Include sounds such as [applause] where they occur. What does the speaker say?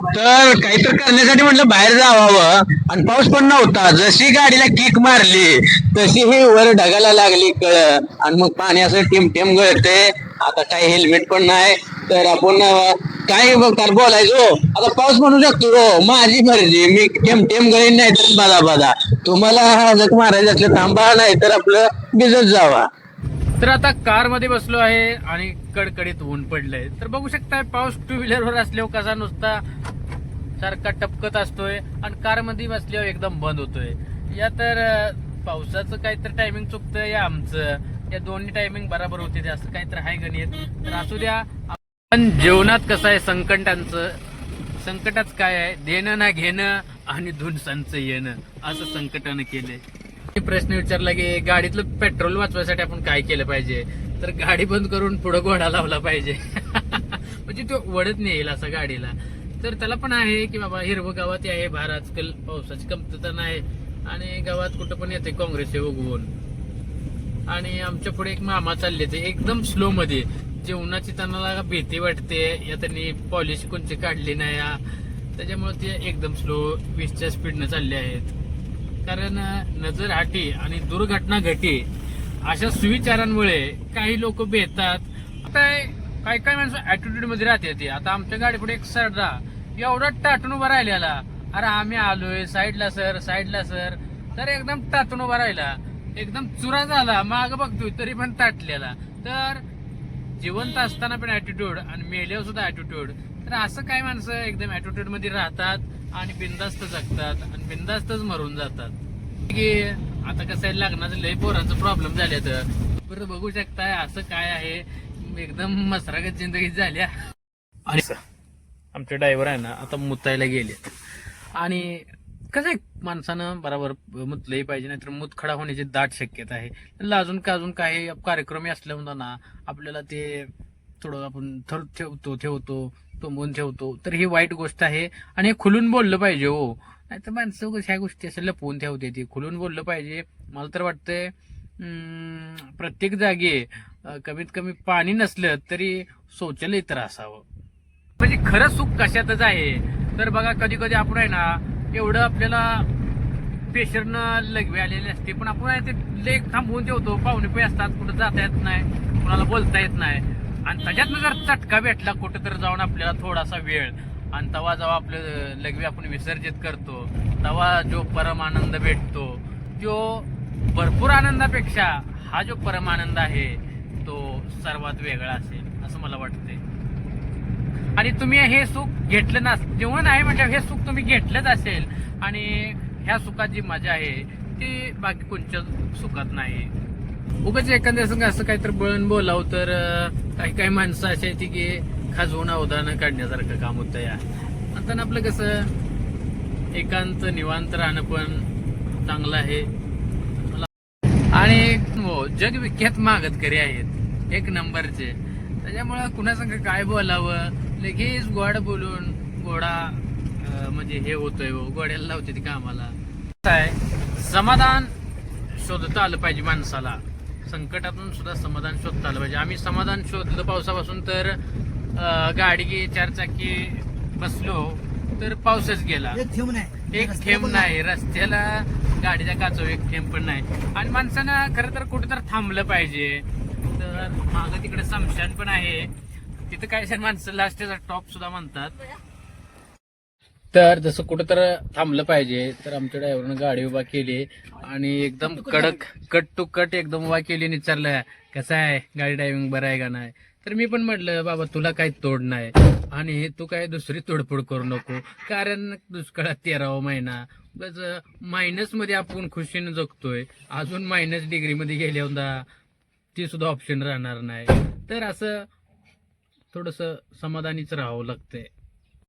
तर काहीतरी करण्यासाठी म्हटलं बाहेर जावावं आणि पाऊस पण नव्हता. जशी गाडीला किक मारली तशी ही वर ढगाला लागली कळ. आणि मग पाणी असं टिमटिम टिम गळते. आता काही हेल्मेट पण नाही. तर आपण काही काय बघतात बोलायचो? आता पाऊस म्हणू शकतो. हो माझी मर्जी. मी टेमटेम टेम गळीन नाही तर बदा बदा तुम्हाला जग मारायचं असलं थांबा नाही तर आपलं भिजत जावा. तर आता कारमध्ये बसलो आहे आणि कडकडीत ऊन पडलंय. तर बघू शकताय पाऊस टू व्हीलर वर असल्यावर कसा नुसता सारखा टपकत असतोय आणि कारमध्ये बसल्यावर एकदम बंद होतोय. या तर पावसाचं काहीतरी टायमिंग चुकतंय या आमचं. या दोन्ही टायमिंग बरोबर होते ते असं काहीतरी आहे गणित. तर असू द्या पण जेवणात कसं आहे संकटांचं संकटाच काय आहे? देणं ना घेणं आणि धुनसांचं येणं असं संकटानं केलंय. प्रश्न विचारला की गाडीतलं पेट्रोल वाचवायसाठी आपण काय केलं पाहिजे? तर गाडी बंद करून पुढं घोडा लावला पाहिजे. [laughs] म्हणजे तो वडत नाही येईल गाडीला. तर त्याला पण आहे की बाबा हिरवं गावात आहे भार आजकाल पावसाची कमतरता नाही आणि गावात कुठं पण येते काँग्रेस हे उगवून. आणि आमच्या पुढे एक मामा चालले ते एकदम स्लो मध्ये. जेवणाची त्यांना भीती वाटते. या त्यांनी पॉलिसी कोणची काढली नाही. या. त्याच्यामुळे ते एकदम स्लो वीसच्या स्पीडनं चालले आहेत. कारण नजर हाटी आणि दुर्घटना घटी अशा सुविचारांमुळे काही लोक बेहतात आता काही काही माणसं ऍटिट्यूडमध्ये राहते ते. आता आमच्या गाडी पुढे एक राहा एवढा टाटून उभा राहिलेला. अरे आम्ही आलोय साईडला सर साईडला सर. तर एकदम टाटून उभा राहिला. एकदम चुरा झाला. माग बघतोय तरी पण ताटलेला. तर जिवंत असताना पण ॲटिट्यूड आणि मेल्यावर सुद्धा ऍटिट्यूड तर असं काय माणसं एकदम ऍटिट्यूडमध्ये राहतात आणि बिंदास्त जगतात आणि बिंदास्तच मरून जातात. की आता कसं आहे लग्नाचं लय पोरांचं प्रॉब्लेम झाले तर. बरं बघू शकताय असं काय आहे. एकदम मसरागत जिंदगी झाल्या आणि आमचे ड्रायव्हर आहे ना आता मुतायला गेले आणि कसं आहे माणसानं बरोबर मुतलंही पाहिजे नाहीतर मूत खडा होण्याची दाट शक्यता आहे. त्याला अजून का अजून काही कार्यक्रम असल्यामुळं ना आपल्याला ते थोडं आपण थर ठेवतो ठेवतो तुंबून ठेवतो तर ही वाईट गोष्ट आहे. आणि हे खुलून बोललं पाहिजे हो. नाहीतर माणसं कशा ह्या गोष्टी असेल लपवून ठेवते ती. खुलून बोललं पाहिजे. मला तर वाटतंय प्रत्येक जागी कमीत कमी पाणी नसलं तरी शौचालय तर असावं म्हणजे खरं सुख कशातच आहे. तर बघा कधी कधी आपण आहे ना एवढं आपल्याला पेशरनं लगवे आलेले असते. पण आपण ते लेख थांबवून ठेवतो. पाहुणे पे असतात. कुठं जाता येत नाही. कुणाला बोलता येत नाही. आणि त्याच्यातनं जर चटका भेटला कुठं तर जाऊन आपल्याला थोडासा वेळ. आणि तेव्हा जेव्हा आपलं लगवे आपण विसर्जित करतो. तवा जो परम आनंद भेटतो. तो भरपूर आनंदापेक्षा हा जो परम आनंद आहे तो सर्वात वेगळा असेल असं मला वाटतंय. आणि तुम्ही हे सुख घेतलं ना जेवण आहे म्हणजे हे सुख तुम्ही घेतलंच असेल. आणि ह्या सुखात जी मजा आहे ती बाकी कोणत्या सुखात नाही. उगाच एखाद्या संघ असं काहीतरी बळण बोलावं तर काही काही माणसं अशी आहेत की खाजवून अवधानं काढण्यासारखं काम होतं या. आता आपलं कसं एकांत निवांत राहणं पण चांगलं आहे. आणि हो जगविख्यात मागतकरी आहेत. एक नंबरचे. त्याच्यामुळं कुणासंग काय बोलावं? लगेच गोड बोलून गोडा म्हणजे हे होतोय गोड्याला लावते ती कामाला. काय समाधान शोधता आलं पाहिजे माणसाला. संकटातून सुद्धा समाधान शोधता आलं पाहिजे. आम्ही समाधान शोधलं पावसापासून तर गाडी चार चाकी बसलो तर पाऊसच गेला. एक थेंब नाही. रस्त्याला गाडीच्या काचव एक थेंब पण नाही. आणि माणसानं खरं तर कुठं तर थांबलं पाहिजे. तर मागं तिकडे समशान पण आहे. तिथं काही जण माणसं लास्टचा टॉप सुद्धा म्हणतात. तर जसं कुठं तर थांबलं पाहिजे तर आमच्या ड्रायव्हरनं गाडी उभा केली आणि एकदम कडक कट टू कट एकदम उभा केली आणि विचारलं कसं आहे? गाडी ड्रायव्हिंग बरं आहे का नाही? तर मी पण म्हटलं बाबा तुला काही तोड नाही आणि तू काय दुसरी तोडफोड करू नको. कारण दुष्काळात तेरावा महिना. मायनसमध्ये आपण खुशीनं जगतोय. अजून मायनस डिग्री मध्ये गेल्यावर ते सुद्धा ऑप्शन राहणार नाही. तर असं थोडंसं समाधानीच राहावं लागतंय.